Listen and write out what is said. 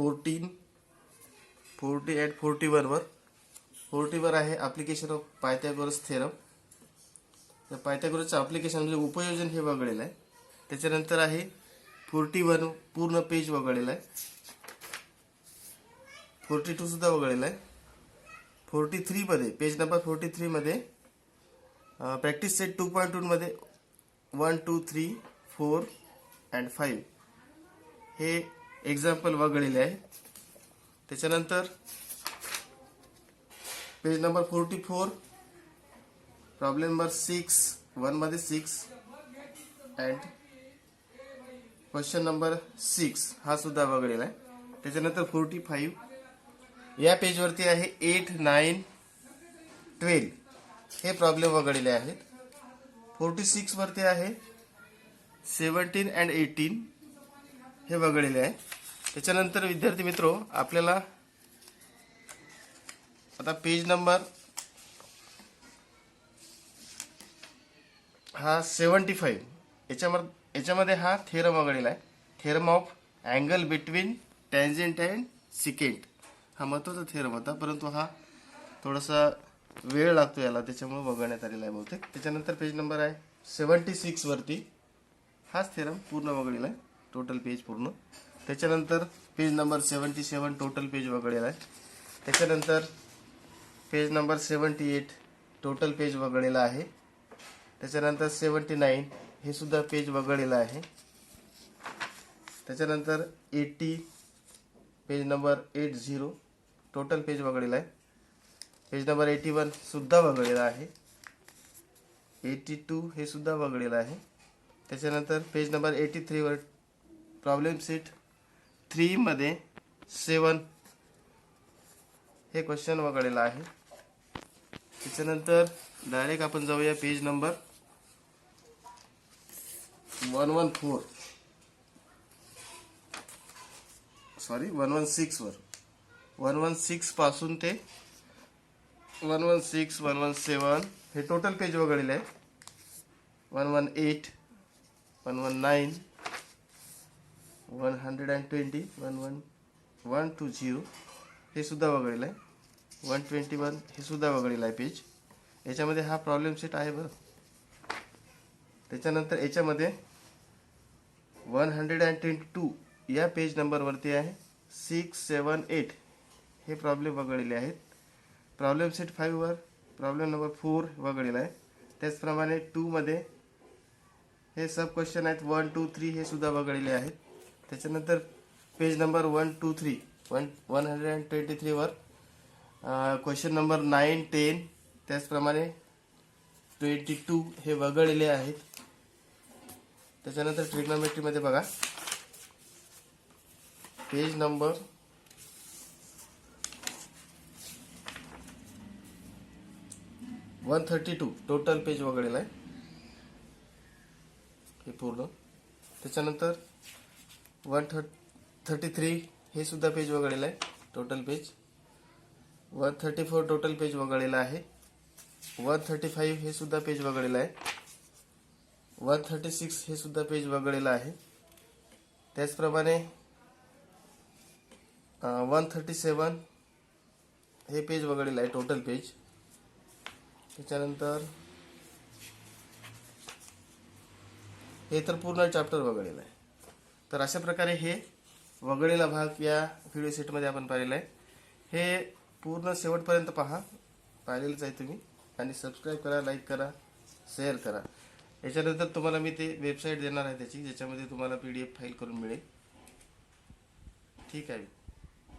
Fourteen forty and forty वनवर फोर्टीवर आहे ॲप्लिकेशन ऑफ पायथ्यागोरस थेरम तर पायथ्यागोरसचं ॲप्लिकेशन म्हणजे उपयोजन हे वगळलेलं आहे. त्याच्यानंतर आहे फोर्टी वन पूर्ण पेज वगळलेला आहे. फोर्टी टूसुद्धा वगळलेला आहे. फोर्टी थ्रीमध्ये पेज नंबर फोर्टी थ्रीमध्ये प्रॅक्टिस सेट टू पॉईंट टूमध्ये one two three four and five हे एक्झाम्पल वगळलेले आहे. त्याच्यानंतर page number forty four problem number six वनमध्ये six and question number six हा सुद्धा वगळलेला आहे. त्याच्यानंतर फोर्टी फाईव्ह या पेजवरती आहे एट नाईन ट्वेल्व हे प्रॉब्लेम वगळलेले आहेत. फोर्टी सिक्सवरती आहे सेवन्टीन अँड एटीन हे वगळलेले आहे. त्याच्यानंतर विद्यार्थी मित्रो आपल्याला आता पेज नंबर हा सेवन्टी फाईव्ह याच्यामध्ये याच्यामध्ये हा थेरम वगळलेला आहे. Theorem of angle between tangent and secant हा महत्त्वाचा थेरम होता परंतु हा थोडासा वेळ लागतो याला त्याच्यामुळे वगळण्यात आलेला आहे बहुतेक. त्याच्यानंतर पेज नंबर आहे सेवन्टी सिक्सवरती हाच थेरम पूर्ण वगळलेला आहे. टोटल पेज पूर्ण. त्याच्यानंतर page number seventy seven total page वगळलेला आहे. त्याच्यानंतर page number seventy eight total page वगळलेला आहे. त्याच्यानंतर सेवन्टी नाईन हे सुद्धा पेज वगळलेलं आहे. त्याच्यानंतर eighty page number eight zero total page वगळलेला आहे. पेज नंबर एटी वन सुद्धा वगळलेला आहे. एटी टू हे सुद्धा वगळलेलं आहे. त्याच्यानंतर पेज नंबर एटी थ्रीवर प्रॉब्लेम सीट थ्रीमध्ये सेवन हे क्वेश्चन वगळलेलं आहे. त्याच्यानंतर डायरेक्ट आपण जाऊया page number one one four. Sorry one one सिक्सवर one one सिक्सपासून ते one one six one one seven हे टोटल पेज वगळलेले आहे. One one eight one one nine one hundred and twenty one one one two zero हे सुद्धा वगळलेलं आहे. One twenty one हे सुद्धा वगळेल आहे पेज याच्यामध्ये हा प्रॉब्लेम सेट आहे बरं. त्याच्यानंतर याच्यामध्ये one hundred and twenty two या पेज नंबरवरती आहे. सिक्स सेवन एट हे प्रॉब्लेम वगळलेले आहेत. प्रॉब्लेम सेट फाईव्हवर प्रॉब्लेम नंबर फोर वगळलेला आहे. त्याचप्रमाणे टूमध्ये हे सब क्वेश्चन आहेत. वन टू थ्री हे सुद्धा वगळलेले आहेत. त्याच्यानंतर page number one two three one one hundred and twenty थ्रीवर question number nine ten त्याचप्रमाणे ट्वेंटी टू हे वगळलेले आहेत. त्याच्यानंतर ट्रिग्नॉमेट्रीमध्ये बघा. Page number one thirty two total page वगळलेला आहे. हे पूर्ण. त्याच्यानंतर वन थर्ट थर्टी थ्री हे सुद्धा पेज वगळलेलं आहे total page one thirty four total page वगळलेलं आहे. वन थर्टी फाईव्ह हे सुद्धा पेज वगळलेलं आहे. वन थर्टी सिक्स हे सुद्धा पेज वगळलेलं आहे. त्याचप्रमाणे वन थर्टी सेवन हे पेज वगळलेलं आहे टोटल पेज त्याच्यानंतर हे तर पूर्ण चॅप्टर वगळलेलं आहे. तर अशा प्रकारे हे वगळलेला भाग या व्हिडिओ सेटमध्ये आपण पाहिलेला आहे. हे पूर्ण शेवटपर्यंत पहा. पाहिलेलंच आहे तुम्ही. आणि सबस्क्राईब करा लाईक करा शेअर करा. याच्यानंतर तुम्हाला मी ते वेबसाईट देणार आहे त्याची ज्याच्यामध्ये तुम्हाला पी डी एफ फाईल करून मिळेल. ठीक आहे.